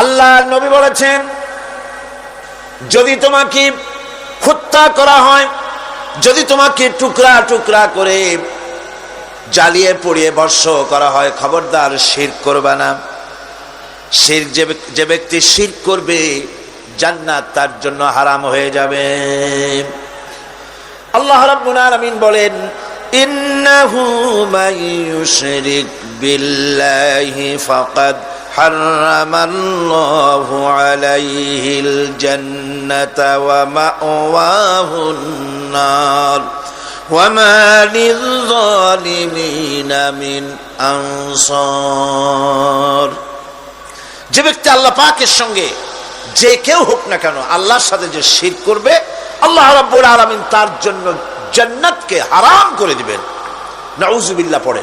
আল্লাহ নবী বলেছেন, যদি তোমাকে হত্যা করা হয়, যদি তোমাকে টুকরা টুকরা করে জ্বালিয়ে পড়িয়ে বর্ষ করা হয়, খবরদার শির করবা না। শির যে ব্যক্তি শির করবে, জান্নাত তার জন্য হারাম হয়ে যাবে। আল্লাহ রাব্বুল আলামিন বলেন, ইন্নাহু ইউশরিক বিল্লাহি ফাকাদ হারামাল্লাহু আলাইহিল জান্নাতা ওয়া মাওয়াহুন নার وما للظالمين من أنصار যে ব্যক্তি আল্লাহ পাকের সঙ্গে যে কেউ হোক না কেন আল্লাহর সাথে যে শির করবে আল্লাহ রাব্বুল আলামিন তার জন্য জান্নাতকে হারাম করে দিবেন নাউজুবিল্লাহ পড়ে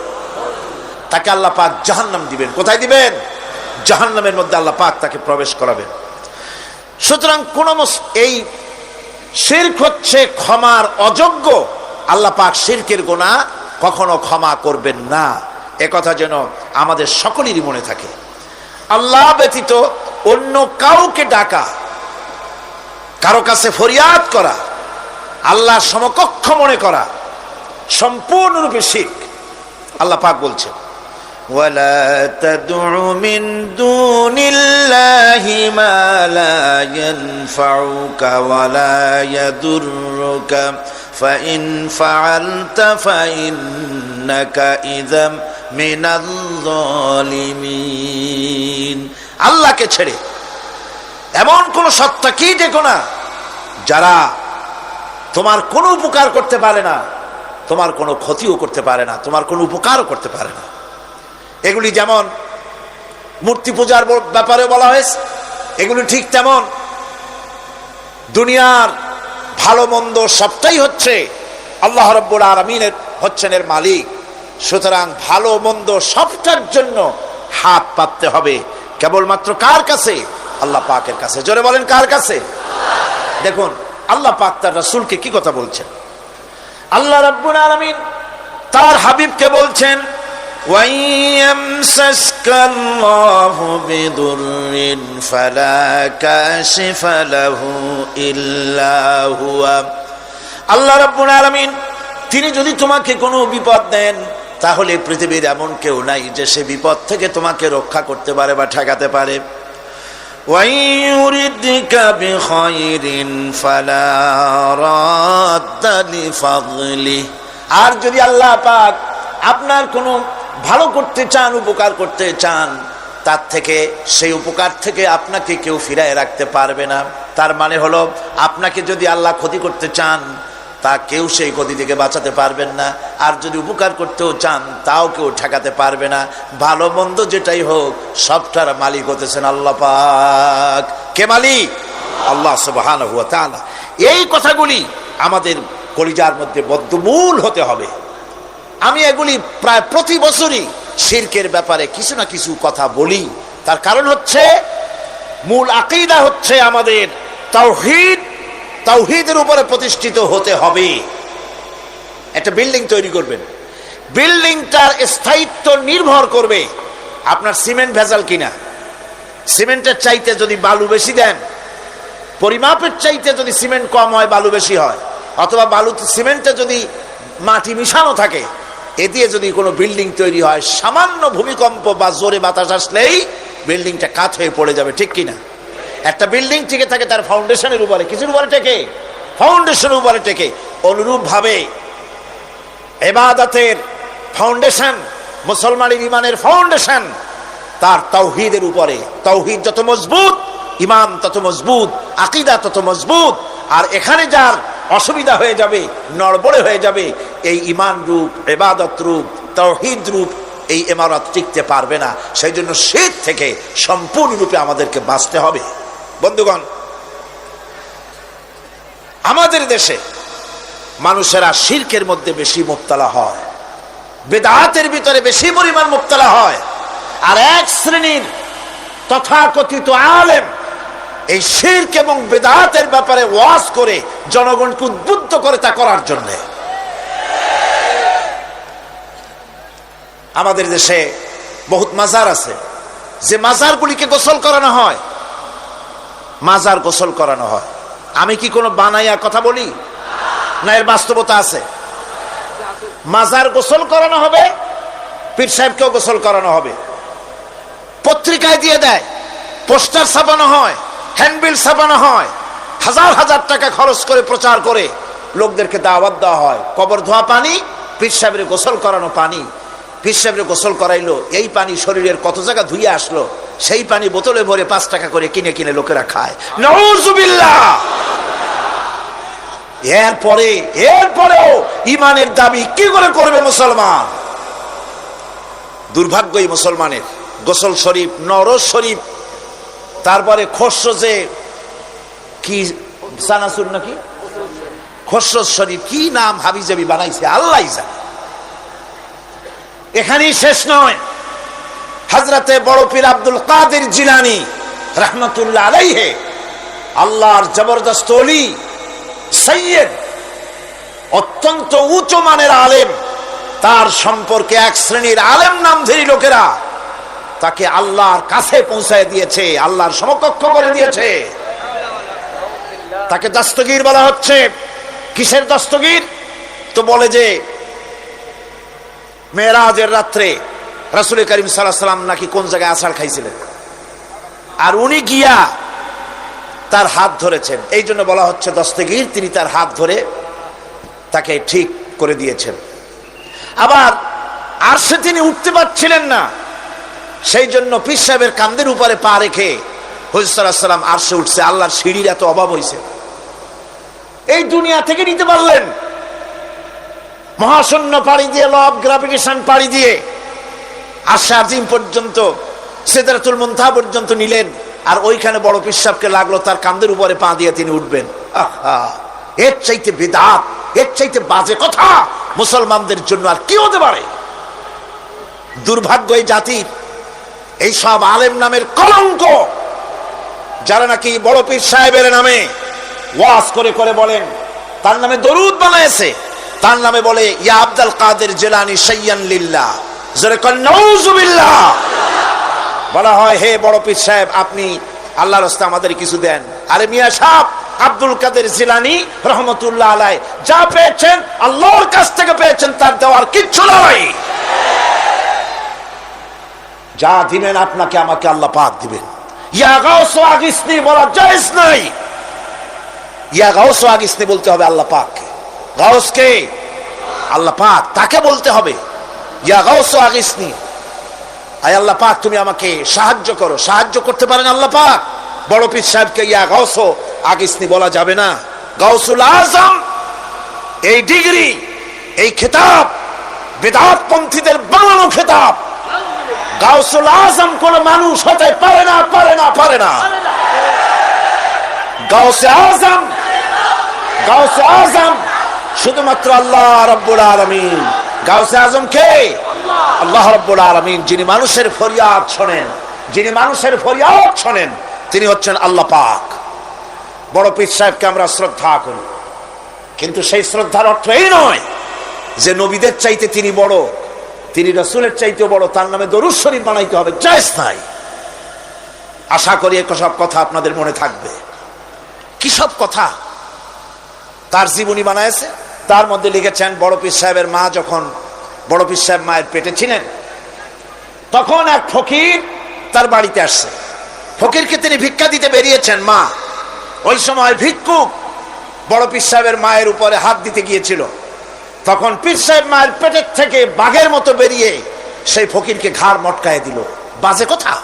তাকে আল্লাহ পাক জাহান্নাম দিবেন কোথায় দিবেন জাহান্নামের মধ্যে আল্লাহ পাক তাকে প্রবেশ করাবেন। সুতরাং কোন এই শিরক হচ্ছে ক্ষমার অযোগ্য। আল্লাহ পাক শিরকের গোনা কখনো ক্ষমা করবেন না। একথা যেন আমাদের সকলেরই মনে থাকে। আল্লাহ ব্যতীত অন্য কাউকে ডাকা, কারও কাছে ফরিয়াদ করা আল্লাহ সমকক্ষ মনে করা সম্পূর্ণরূপে শিখ আল্লাহ পাক বলছেন। ولا تدع من دون الله ما لا ينفعك ولا يضرك فإن فعلت فإنك إذا من الظالمين আল্লাহকে ছেড়ে এমন কোন সত্তা কি দেখো না যারা তোমার কোনো উপকার করতে পারে না তোমার কোনো ক্ষতিও করতে পারে না তোমার কোনো উপকারও করতে পারে না এগুলি যেমন মূর্তি পূজার ব্যাপারে বলা হয়েছে, এগুলি ঠিক তেমন। দুনিয়ার ভালো মন্দ সবটাই হচ্ছে আল্লাহ রব্বুল আলমিনের হচ্ছেন এর মালিক। সুতরাং ভালো মন্দ সবটার জন্য হাত পাততে হবে। কেবলমাত্র কার কাছে? আল্লাহ পাকের কাছে। জোরে বলেন, কার কাছে? দেখুন, আল্লাহ পাক তার রাসূলকে কি কথা বলছেন? আল্লাহ রাব্বুল আলামিন তার হাবিবকে বলছেন وَيَمْسَسْكَ اللَّهُ بِضُرٍّ فَلَا كَاشِفَ لَهُ إِلَّا هُوَ আল্লাহ রাব্বুল আলামিন তিনি যদি তোমাকে কোনো বিপদ দেন তাহলে পৃথিবীর এমন কেউ নাই যে সে বিপদ থেকে তোমাকে রক্ষা করতে পারে বা ঠেকাতে পারে وَإِن يُرِدْكَ بِخَيْرٍ فَلَا رَادَّ لِفَضْلِهِ আর যদি আল্লাহ পাক আপনার কোনো ভালো করতে চান, উপকার করতে চান, তার থেকে সেই উপকার থেকে আপনাকে কেউ ফিরায় রাখতে পারবে না। তার মানে হলো, আপনাকে যদি আল্লাহ ক্ষতি করতে চান, তা কেউ সেই ক্ষতি থেকে বাঁচাতে পারবেন না। আর যদি উপকার করতেও চান, তাও কেউ ঠেকাতে পারবে না। ভালো মন্দ যেটাই হোক, সবটার মালিক হতেছেন আল্লাহ পাক। কে মালিক? আল্লাহ সুবহানাহু ওয়া তাআলা। এই কথাগুলি আমাদের কলিজার মধ্যে বদ্ধমূল হতে হবে। আমি এগুলি প্রায় প্রতি বছরই শিরকের ব্যাপারে কিছু না কিছু কথা বলি। তার কারণ হচ্ছে, মূল আকিদা হচ্ছে আমাদের তাওহীদ, তাওহীদের উপরে প্রতিষ্ঠিত হতে হবে। একটা বিল্ডিং তৈরি করবেন। বিল্ডিংটার স্থায়িত্ব নির্ভর করবে আপনার সিমেন্ট ভেজাল কিনা। সিমেন্টের চাইতে যদি বালু বেশি দেন, পরিমাপের চাইতে যদি সিমেন্ট কম হয়, বালু বেশি হয়, অথবা বালু সিমেন্টে যদি মাটি মিশানো থাকে এ দিয়ে যদি কোনো বিল্ডিং তৈরি হয়, সামান্য ভূমিকম্প বা জোরে বাতাস আসলেই বিল্ডিংটা কাত হয়ে পড়ে যাবে, ঠিক কিনা একটা বিল্ডিং টিকে থাকে তার ফাউন্ডেশনের উপরে। কিছুর উপরে টেকে? ফাউন্ডেশনের উপরে টেকে। অনুরূপ ভাবে এবাদতের ফাউন্ডেশন, মুসলমানের ইমানের ফাউন্ডেশন, তার তাওহিদের উপরে। তাওহিদ যত মজবুত ইমান তত মজবুত, আকিদা তত মজবুত, আর এখানে যার অসুবিধা হয়ে যাবে, নড়বড়ে হয়ে যাবে, এই ইমান রূপ এবাদত রূপ, তাওহিদ রূপ এই ইমারত টিকতে পারবে না। সেই জন্য শীত থেকে সম্পূর্ণরূপে আমাদেরকে বাঁচতে হবে। বন্ধুগণ, আমাদের দেশে মানুষেরা শির্কের মধ্যে বেশি মুক্তলা হয়, বেদাতের ভিতরে বেশি পরিমাণ মুক্তলা হয়, আর এক শ্রেণির তথাকথিত আলেম এই শির্ক এবং বেদাতের ব্যাপারে ওয়াজ করে জনগণকে উদ্বুদ্ধ করে তা করার জন্য। আমাদের দেশে বহুত মাজার আছে। যে মাজারগুলিকে গোসল করানো হয়, মাজার গোসল করানো হয়। আমি কি কোনো বানাইয়া কথা বলি? না, এর বাস্তবতা আছে। মাজার গোসল করানো হবে, পীর সাহেবকেও গোসল করানো হবে। পত্রিকায় দিয়ে দেয়, পোস্টার ছাপানো হয়। হ্যান্ডবিল ছাপানো হয়। হাজার হাজার টাকা খরচ করে প্রচার করে লোকদেরকে দাওয়াত দেওয়া হয়। কবর ধোয়া পানি, পীর সাহেবের গোসল করানো পানি। পীর সাহেবের গোসল করাইলো, এই পানি শরীরের কত জায়গা ধুয়ে আসলো, সেই পানি বোতলে ভরে পাঁচ টাকা করে কিনে কিনে লোকেরা খায়। এরপরে, এরপরেও ইমানের দাবি কি করে করবে মুসলমান? দুর্ভাগ্যই মুসলমানের। গোসল শরীফ নরজ শরীফ তারপরে খস্য যে কি, সানাসুর নাকি? শরীফ, কি নাম হাবিজাবি বানাইছে? আল্লাহ জানে। এখানেই শেষ নয়। বড় পীর আব্দুল কাদের জিলানি রহমতুল্লাহ আলাইহে, আল্লাহর জবরদস্ত অলি সৈয়দ, অত্যন্ত উঁচু মানের আলেম, তার সম্পর্কে এক শ্রেণির আলেম নাম নামধারী লোকেরা তাকে আল্লাহর কাছে পৌঁছায় দিয়েছে, আল্লাহর সমকক্ষ করে দিয়েছে। তাকে দস্তগীর বলা হচ্ছে। কিসের দস্তগীর? তো বলে যে, মেয়েরাজের রাত্রে রাসুল করিম সাল্লাম নাকি কোন জায়গায় আষাঢ় খাইছিলেন? আর উনি গিয়া তার হাত ধরেছেন। এই জন্য বলা হচ্ছে দস্তগীর, তিনি তার হাত ধরে তাকে ঠিক করে দিয়েছেন। আবার আর সে তিনি উঠতে পারছিলেন না। সেই জন্য পীর সাহেবের কান্দের উপরে পা রেখে হজসাল্লাম আর সে উঠছে, আল্লাহর সিঁড়ির এত অভাব হয়েছে এই দুনিয়া থেকে নিতে পারলেন। মহাশূন্য পাড়ি দিয়ে লব গ্রাভিটেশন পাড়ি দিয়ে আশা আজিম পর্যন্ত, সেদারাতুল মুন্থা পর্যন্ত নিলেন। আর ওইখানে বড় পিসাবকে লাগল, তার কান্দের উপরে পা দিয়ে তিনি উঠবেন। এর চাইতে বেদাত, এর চাইতে বাজে কথা মুসলমানদের জন্য আর কি হতে পারে? দুর্ভাগ্য এই জাতির। এই সব আলেম নামের কলঙ্ক, যারা নাকি বড় পীর সাহেবের নামে ওয়াজ করে করে বলেন, তার নামে দরুদ বানাইছে। তার নামে বলে, ইয়া আব্দুল কাদের জেলানি সৈয়ান লিল্লাহ। জোরে কর নউজুবিল্লাহ বলা হয়, হে বড় পীর সাহেব, আপনি আল্লাহর রাস্তা আমাদের কিছু দেন। আরে মিয়া সাহেব, আব্দুল কাদের জিলানি রহমতুল্লাহ আলাই যা পেয়েছেন, আল্লাহর কাছ থেকে পেয়েছেন, তার দেওয়ার কিচ্ছু নাই। যা দিবেন আপনাকে, আমাকে আল্লাহ পাক দিবেন। ইয়া আগিসনি বলা জায়েজ নাই। ইয়া গাউস বলতে হবে আল্লাহ পাককে। গাউসকে আল্লাহ পাক, তাকে বলতে হবে। ইয়া আয় আল্লাহ পাক, তুমি আমাকে সাহায্য করো। সাহায্য করতে পারেন আল্লাহ পাক। বড় পীর সাহেবকে ইয়া গাউস আগিসনি বলা যাবে না। গাউসুল আজম, এই ডিগ্রি, এই খেতাব বেদাত পন্থীদের বানানো খেতাব গাউসুল আজম কোন মানুষ হতে পারে না পারে না পারে না। গাউসে আজম গাউসে আজম, শুধুমাত্র আল্লাহ রব্বুল আলমিন। গাউসে আজম কে? আল্লাহ রব্বুল আলমিন, যিনি মানুষের ফরিয়াদ শোনেন, যিনি মানুষের ফরিয়াদ শোনেন, তিনি হচ্ছেন আল্লাহ পাক। বড় পীর সাহেবকে আমরা শ্রদ্ধা করি। কিন্তু সেই শ্রদ্ধার অর্থ এই নয় যে নবীদের চাইতে তিনি বড়। তিনি রসুলের চাইতেও বড়, তার নামে দরুদ শরীফ বানাইতে হবে, জায়জ নাই আশা করি সব কথা আপনাদের মনে থাকবে। কি সব কথা? তার জীবনী বানায়ছে তার মধ্যে লিখেছেন, বড় পীর সাহেবের মা যখন, বড় পীর সাহেব মায়ের পেটে ছিলেন, তখন এক ফকির তার বাড়িতে আসছে। ফকিরকে তিনি ভিক্ষা দিতে বেরিয়েছেন, মা। ওই সময় ভিক্ষুক বড় পীর সাহেবের মায়ের উপরে হাত দিতে গিয়েছিল। তখন পীর সাহেব মায়ের পেটের থেকে বাঘের মতো বেরিয়ে সেই ফকিরকে ঘাড় মটকায় দিল। বাজে কথা।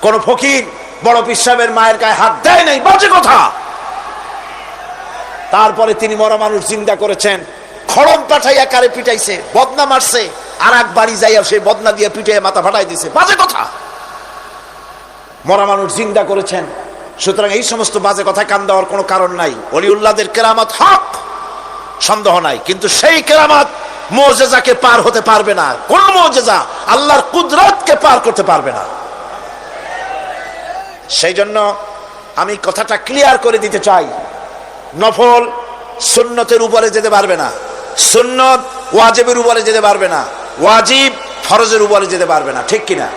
কোন ফকির বড় পীর সাহেবের মায়ের গায়ে হাত দেয় নাই, বাজে কথা। তারপরে তিনি মরা মানুষ চিন্তা করেছেন। খড়ম পাঠাইয়া কারে পিটাইছে, বদনা মারছে, আর এক বাড়ি যাইয়া সেই বদনা দিয়ে পিটাইয়া মাথা ফাটাই দিছে। বাজে কথা। মরা মানুষ চিন্তা করেছেন। সুতরাং এই সমস্ত বাজে কথা কান দেওয়ার কোনো কারণ নাই। অলিউল্লাদের কেরামত হক। সন্দেহ নাই। কিন্তু সেই কেরামত মোজেজাকে পার হতে পারবে না। কোন মোজেজা আল্লাহর কুদরতকে পার করতে পারবে না। সেই জন্য আমি কথাটা ক্লিয়ার করে দিতে চাই। নফল সুন্নতের উপরে যেতে পারবে না। সুন্নত ওয়াজিবের উপরে যেতে পারবে না। ওয়াজিব ফরজের উপরে যেতে পারবে না। ঠিক কিনা?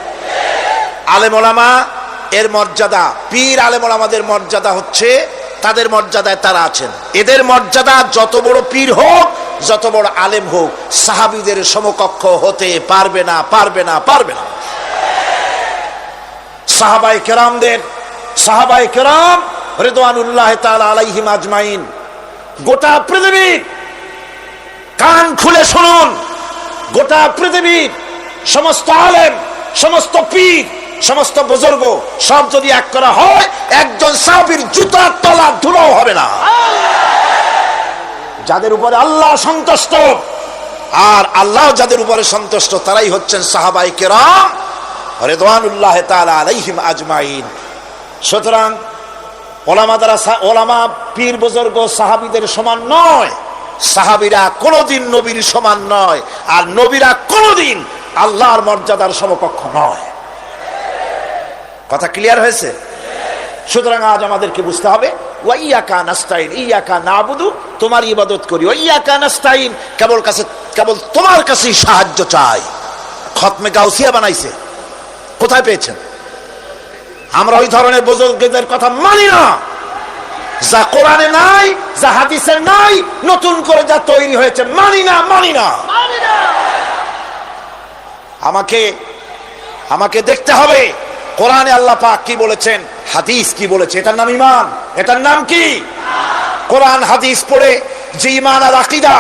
আলেমোলামা এর মর্যাদা, পীর আলেমোলামাদের মর্যাদা হচ্ছে তাদের মর্যাদায় তারা আছেন। এদের মর্যাদা যত বড় পীর হোক, যত বড় আলেম হোক, সাহাবিদের সমকক্ষ হতে পারবে না পারবে না পারবে না। সাহাবাই কেরামদের সাহাবাই কেরাম রেদওয়ানুল্লাহ তাআলা আলাইহিম আজমাইন, গোটা পৃথিবীর কান খুলে শুনুন। গোটা পৃথিবীর সমস্ত আলেম, সমস্ত পীর সমস্ত বুজুর্গ সব যদি এক করা হয়, একজন সাহাবীর জুতার তলা ধুলাও হবে না। যাদের উপরে আল্লাহ সন্তুষ্ট, আর আল্লাহ যাদের উপরে সন্তুষ্ট, তারাই হচ্ছেন সাহাবাই কেরাম রেদওয়ানুল্লাহ তাআলা আলাইহিম আজমাইন। সুতরাং ওলামা দ্বারা ওলামা পীর বুজুর্গ সাহাবীদের সমান নয়, সাহাবিরা কোনোদিন নবীর সমান নয়, আর নবীরা কোনোদিন আল্লাহর মর্যাদার সমকক্ষ নয়। কথা ক্লিয়ার হয়েছে? সুতরাং আজ আমাদেরকে বুঝতে হবে ওয়াইয়াকা নাস্তাইন ইয়াকা নাবুদু তোমার ইবাদত করি। ওয়াইয়াকা নাস্তাইন কেবল কাছে কেবল তোমার কাছেই সাহায্য চাই। খতমে গাউসিয়া বানাইছে। কোথায় পেয়েছেন? আমরা ওই ধরনের বুজুর্গদের কথা মানি না। যা কোরআনে নাই যা হাদিসে নাই নতুন করে যা তৈরি হয়েছে মানি না। মানি না। আমাকে আমাকে দেখতে হবে। কোরআনে আল্লাহ পাক কি বলেছেন? হাদিস কি বলেছে? এটার নাম ইমান এটার নাম কি? কোরআন, হাদিস পড়ে যে ইমান আর আকিদা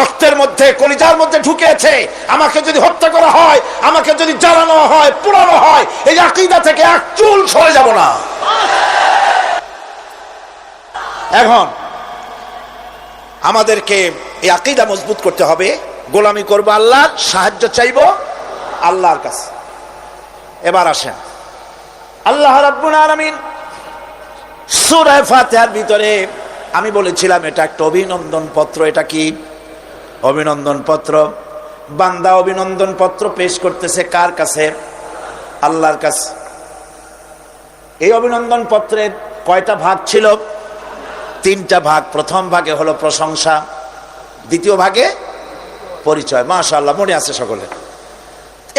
রক্তের মধ্যে, কলিজার মধ্যে ঢুকেছে, আমাকে যদি হত্যা করা হয়, আমাকে যদি জ্বালানো হয়, পোড়ানো হয়, এই আকিদা থেকে এক চুল সরে যাব না। এখন আমাদেরকে এই আকিদা মজবুত করতে হবে। গোলামি করব আল্লাহ সাহায্য চাইব আল্লাহর কাছে। এবার আসেন। আল্লাহ রাব্বুল ভিতরে আমি বলেছিলাম, এটা একটা অভিনন্দন পত্র, এটা কি? অভিনন্দন পত্র। বান্দা অভিনন্দন পত্র পেশ করতেছে কার কাছে? আল্লাহর কাছে। এই অভিনন্দন পত্রের কয়টা ভাগ ছিল? তিনটা ভাগ। প্রথম ভাগে হলো প্রশংসা, দ্বিতীয় ভাগে পরিচয়। মাশাআল্লাহ, মনে আছে সকলে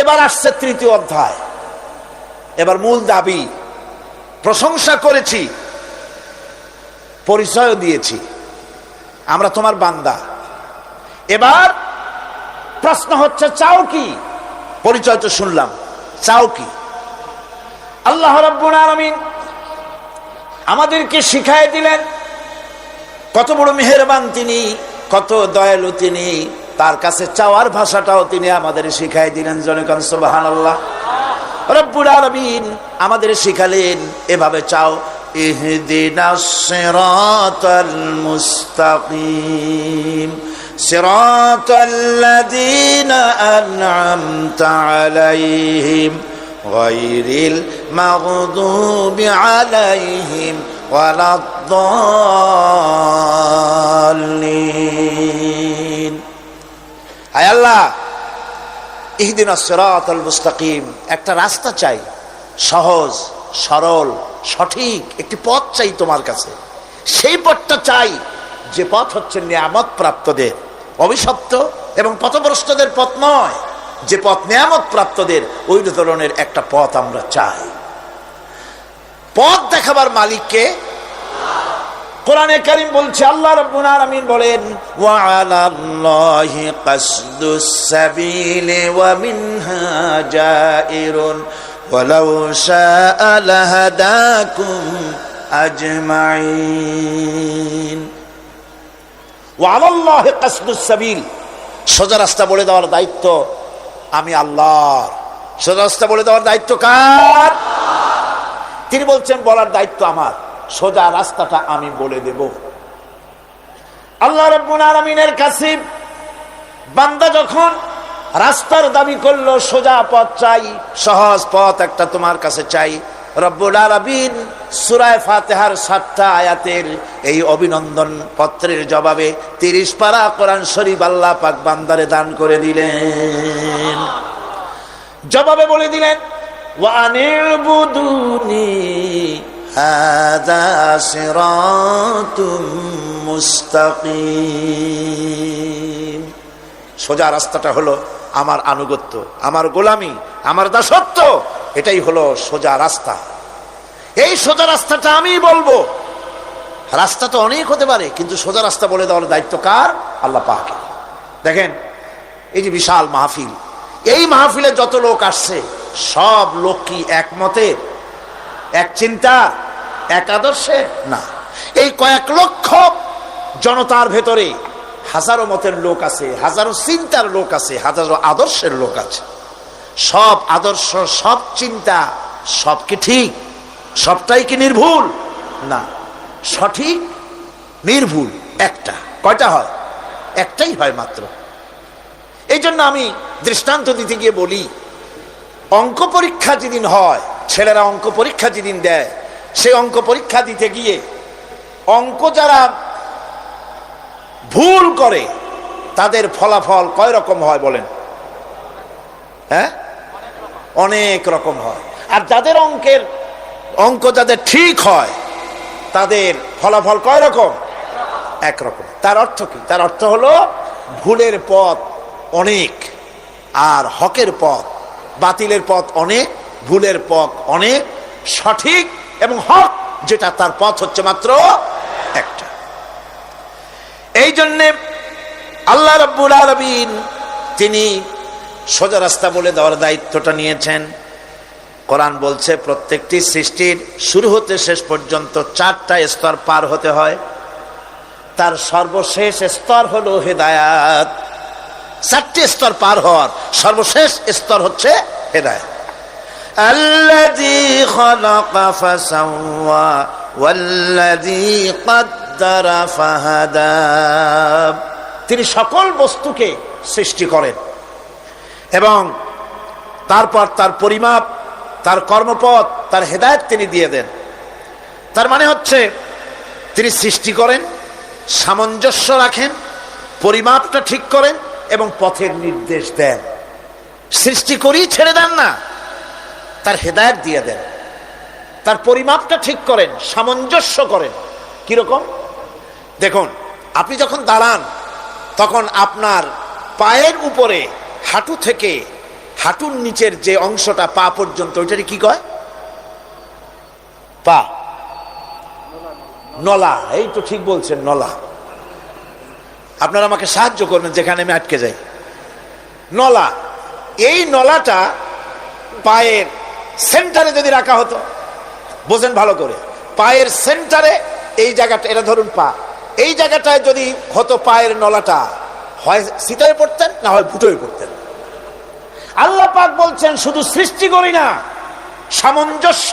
এবার আসছে তৃতীয় অধ্যায়। এবার মূল দাবি, প্রশংসা করেছি পরিচয় দিয়েছি। আমরা তোমার বান্দা। এবার প্রশ্ন হচ্ছে, চাও কি? পরিচয় তো শুনলাম। চাও কি? আল্লাহ রাব্বুল আলামিন আমাদেরকে শিখাই দিলেন, কত বড় মেহেরবান তিনি, কত দয়ালু তিনি, তার কাছে চাওয়ার ভাষাটাও তিনি আমাদের শিখাই দিলেন। জনকান সুবাহান আল্লাহ রব্বুল আলামিন আমাদের শিখালেন এভাবে চাও মুস্তাকিম। আলাইহিম গায়রিল মাগদুবি আলাইহিম ওয়ালাদ-দাল্লিন। আয় আল্লাহ ইহদিন সিরাতাল মুস্তাকিম। একটা রাস্তা চাই, সহজ, সরল, সঠিক, একটি পথ চাই তোমার কাছে। সেই পথটা চাই যে পথ হচ্ছে নিয়ামত প্রাপ্তদের অভিশপ্ত এবং পথভ্রষ্টদের পথ নয়, যে পথ নিয়ামত প্রাপ্তদের ওই ধরনের একটা পথ আমরা চাই। পথ দেখাবার মালিককে কোরআনে কারিম বলছে, আল্লাহ রাব্বুল আলামিন বলেন, ওয়া আলাল্লাহি কাসদুস সাবিলি ওয়া মিনহা জাইরুন, ওয়ালাউ শাআ লাহাদাকুম আজমাইন ওয়া আলাল্লাহি কাসদুস সাবিল। সোজা রাস্তা বলে দেওয়ার দায়িত্ব আমি আল্লাহর। সোজা রাস্তা বলে দেওয়ার দায়িত্ব কার? তিনি বলছেন, বলার দায়িত্ব আমার। সোজা রাস্তাটা আমি বলে দেব। আল্লাহ রব্বুল কাছে বান্দা যখন রাস্তার দাবি করল, সোজা পথ চাই, সহজ পথ একটা তোমার কাছে চাই, রব্বুল আলমিন সুরায় ফাতেহার সাতটা আয়াতের এই অভিনন্দন পত্রের জবাবে তিরিশ পারা কোরআন শরীফ আল্লাহ পাক বান্দারে দান করে দিলেন। জবাবে বলে দিলেন ওয়ানিবুদুনি হাদা সিরাতুম মুস্তাকিম। সোজা রাস্তাটা হলো আমার আনুগত্য, আমার গোলামি, আমার দাসত্ব, এটাই হলো সোজা রাস্তা। এই সোজা রাস্তাটা আমি বলব। রাস্তা তো অনেক হতে পারে, কিন্তু সোজা রাস্তা বলে দেওয়ার দায়িত্ব কার? আল্লাহ পাকে। দেখেন, এই যে বিশাল মাহফিল, এই মাহফিলে যত লোক আসছে, সব লোক কি একমতে এক চিন্তা, এক আদর্শে? না। এই কয়েক লক্ষ জনতার ভেতরে হাজারো মতের লোক আছে, হাজারো চিন্তার লোক আছে, হাজারো আদর্শের লোক আছে। সব আদর্শ, সব চিন্তা, সব কি ঠিক, সবটাই কি নির্ভুল? না। সঠিক, নির্ভুল, একটা। কয়টা হয়? একটাই হয় মাত্র। এই জন্য আমি দৃষ্টান্ত দিতে গিয়ে বলি, অঙ্ক পরীক্ষা যেদিন হয় ছেলেরা অঙ্ক পরীক্ষা যেদিন দেয়, সে অঙ্ক পরীক্ষা দিতে গিয়ে, অঙ্ক যারা ভুল করে, তাদের ফলাফল কয় রকম হয় বলেন? হ্যাঁ? অনেক রকম হয়। আর যাদের অঙ্কের, অঙ্ক যাদের ঠিক হয়, তাদের ফলাফল কয় রকম? একরকম তার অর্থ কি? তার অর্থ হলো, ভুলের পথ অনেক, আর হকের পথ বাতিলের পথ অনেক ভুলের পথ অনেক সঠিক এবং হক, যেটা তার পথ হচ্ছে মাত্র একটা। এই জন্যে আল্লাহ রব্বুল আলমিন তিনি সোজা রাস্তা বলে দেওয়ার দায়িত্বটা নিয়েছেন। কোরআন বলছে, প্রত্যেকটি সৃষ্টির শুরু হতে শেষ পর্যন্ত চারটা স্তর পার হতে হয়। তার সর্বশেষ স্তর হলো হেদায়াত। চারটি স্তর পার হওয়ার সর্বশেষ স্তর হচ্ছে হেদায়াত। الذي خلق فسوى والذي قدر فهدى তিনি সকল বস্তুকে সৃষ্টি করেন এবং তারপর তার পরিমাপ তার কর্মপথ তার হেদায়ত তিনি দিয়ে দেন তার মানে হচ্ছে তিনি সৃষ্টি করেন সামঞ্জস্য রাখেন পরিমাপটা ঠিক করেন এবং পথের নির্দেশ দেন সৃষ্টি করেই ছেড়ে দেন না তার হেদায়ত দিয়ে দেন। তার পরিমাপটা ঠিক করেন, সামঞ্জস্য করেন। কীরকম? দেখুন, আপনি যখন দাঁড়ান, তখন আপনার পায়ের উপরে হাঁটু থেকে হাঁটুর নিচের যে অংশটা পা পর্যন্ত ওইটারে কি কয়? পা। নলা, এই তো ঠিক বলছেন, নলা। আপনারা আমাকে সাহায্য করবেন, যেখানে আমি আটকে যাই। নলা, এই নলাটা পায়ের সেন্টারে যদি রাখা হতো, বোঝেন ভালো করে, পায়ের সেন্টারে এই জায়গাটা, এটা ধরুন পা, এই জায়গাটায় যদি হতো পায়ের নলাটা, হয় সিটায় পড়তেন না হয় ফুটোয় পড়তেন? আল্লাহ পাক বলছেন, শুধু সৃষ্টি করি না, সামঞ্জস্য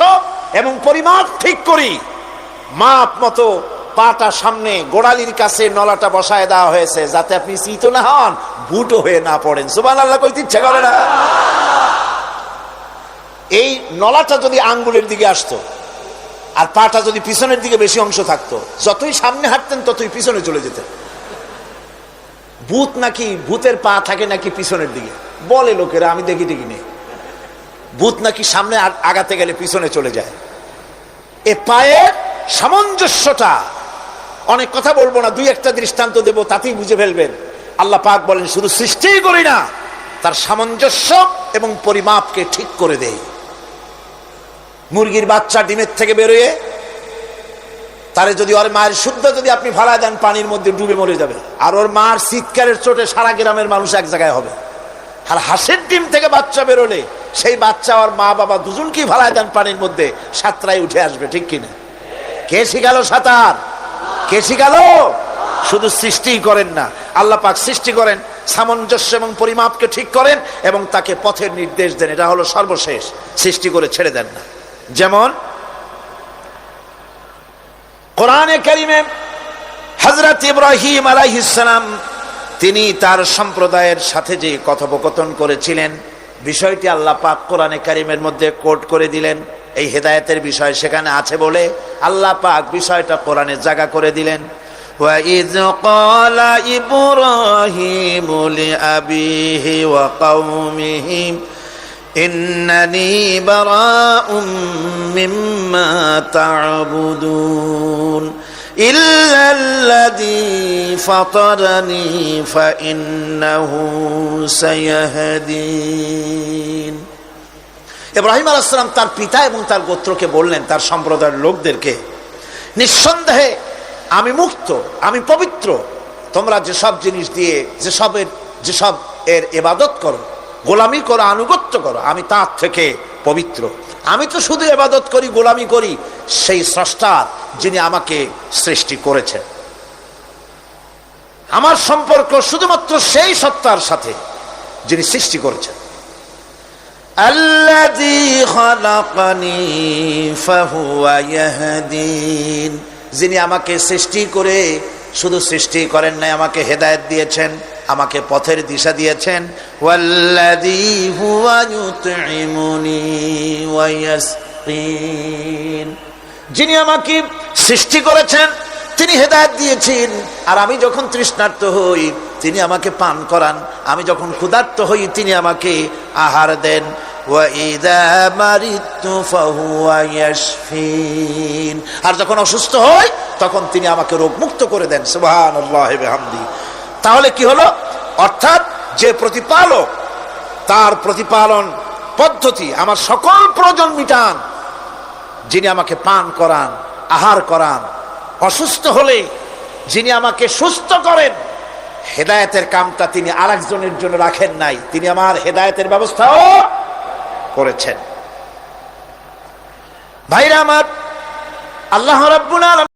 এবং পরিমাপ ঠিক করি। মাপ মতো পাটা সামনে গোড়ালির কাছে নলাটা বসায় দেওয়া হয়েছে, যাতে আপনি চিত না হন বুটো হয়ে না পড়েন। সুবান আল্লাহ কইতে ইচ্ছা করে না। এই নলাটা যদি আঙ্গুলের দিকে আসতো, আর পাটা যদি পিছনের দিকে বেশি অংশ থাকতো, যতই সামনে হাঁটতেন ততই পিছনে চলে যেতেন। ভূত নাকি ভূতের পা থাকে নাকি পিছনের দিকে? বলে লোকেরা, আমি দেখি দেখি নেই। ভূত নাকি সামনে আগাতে গেলে পিছনে চলে যায়। এ পায়ের সামঞ্জস্যটা অনেক কথা বলব না, দুই একটা দৃষ্টান্ত দেব, তাতেই বুঝে ফেলবেন। আল্লাহ পাক বলেন, শুধু সৃষ্টিই করি না, তার সামঞ্জস্য এবং পরিমাপকে ঠিক করে দেয় মুরগির বাচ্চা ডিমের থেকে বেরোয়, তারে যদি ওর মায়ের শুদ্ধ যদি আপনি ভাড়ায় দেন, পানির মধ্যে ডুবে মরে যাবে। আর ওর মার চিৎকারের চোটে সারা গ্রামের মানুষ এক জায়গায় হবে। আর হাঁসের ডিম থেকে বাচ্চা বেরোলে, সেই বাচ্চা ওর মা বাবা দুজনকেই ভাড়ায় দেন পানির মধ্যে সাতটায় উঠে আসবে, ঠিক কিনা? কে শিখাল সাঁতার? কে শিখাল? শুধু সৃষ্টি করেন না, আল্লাহ পাক সৃষ্টি করেন, সামঞ্জস্য এবং পরিমাপকে ঠিক করেন এবং তাকে পথের নির্দেশ দেন। এটা হলো সর্বশেষ, সৃষ্টি করে ছেড়ে দেন না। যেমন কোরআনে কারিমে হজরত ইব্রাহিম আলাইহিসালাম তিনি তার সম্প্রদায়ের সাথে যে কথোপকথন করেছিলেন বিষয়টি আল্লাহ পাক কোরআনে কারিমের মধ্যে কোট করে দিলেন এই হেদায়েতের বিষয় সেখানে আছে বলে আল্লাহ পাক বিষয়টা কোরআনে জায়গা করে দিলেন وَإِذْ قَالَ إِبْرَاهِيمُ لِأَبِيهِ وَقَوْمِهِ মিম্মা ইব্রাহিম আলাম তার পিতা এবং তার গোত্রকে বললেন, তার সম্প্রদায়ের লোকদেরকে, নিঃসন্দেহে আমি মুক্ত, আমি পবিত্র। তোমরা যেসব জিনিস দিয়ে, যেসবের, যেসব এর এবাদত করো গোলামি করো, আনুগত্য করো। আমি তার থেকে পবিত্র। আমি তো শুধু এবাদত করি, গোলামি করি। সেই স্রষ্টার যিনি আমাকে সৃষ্টি করেছেন। আমার সম্পর্ক শুধুমাত্র সেই সত্তার সাথে যিনি সৃষ্টি করেছেন। যিনি আমাকে সৃষ্টি করে, শুধু সৃষ্টি করেন নাই, আমাকে হেদায়ত দিয়েছেন। আমাকে পথের দিশা দিয়েছেন। যিনি আমাকে সৃষ্টি করেছেন, তিনি হেদায়ত দিয়েছেন। আর আমি যখন তৃষ্ণার্ত হই, তিনি আমাকে পান করান। আমি যখন ক্ষুধার্ত হই, তিনি আমাকে আহার দেন। আর যখন অসুস্থ হই, তখন তিনি আমাকে রোগমুক্ত করে দেন। সুবাহ তাহলে কি হলো? অর্থাৎ যে প্রতিপালক, তার প্রতিপালন পদ্ধতি, আমার সকল প্রয়োজন মিটান। যিনি আমাকে পান করান, আহার করান, অসুস্থ হলে যিনি আমাকে সুস্থ করেন, হেদায়তের কামটা তিনি আরেকজনের জন্য রাখেন নাই। তিনি আমার হেদায়তের ব্যবস্থাও করেছেন। ভাইরা আমার, আল্লাহ রাব্বুল আলামিন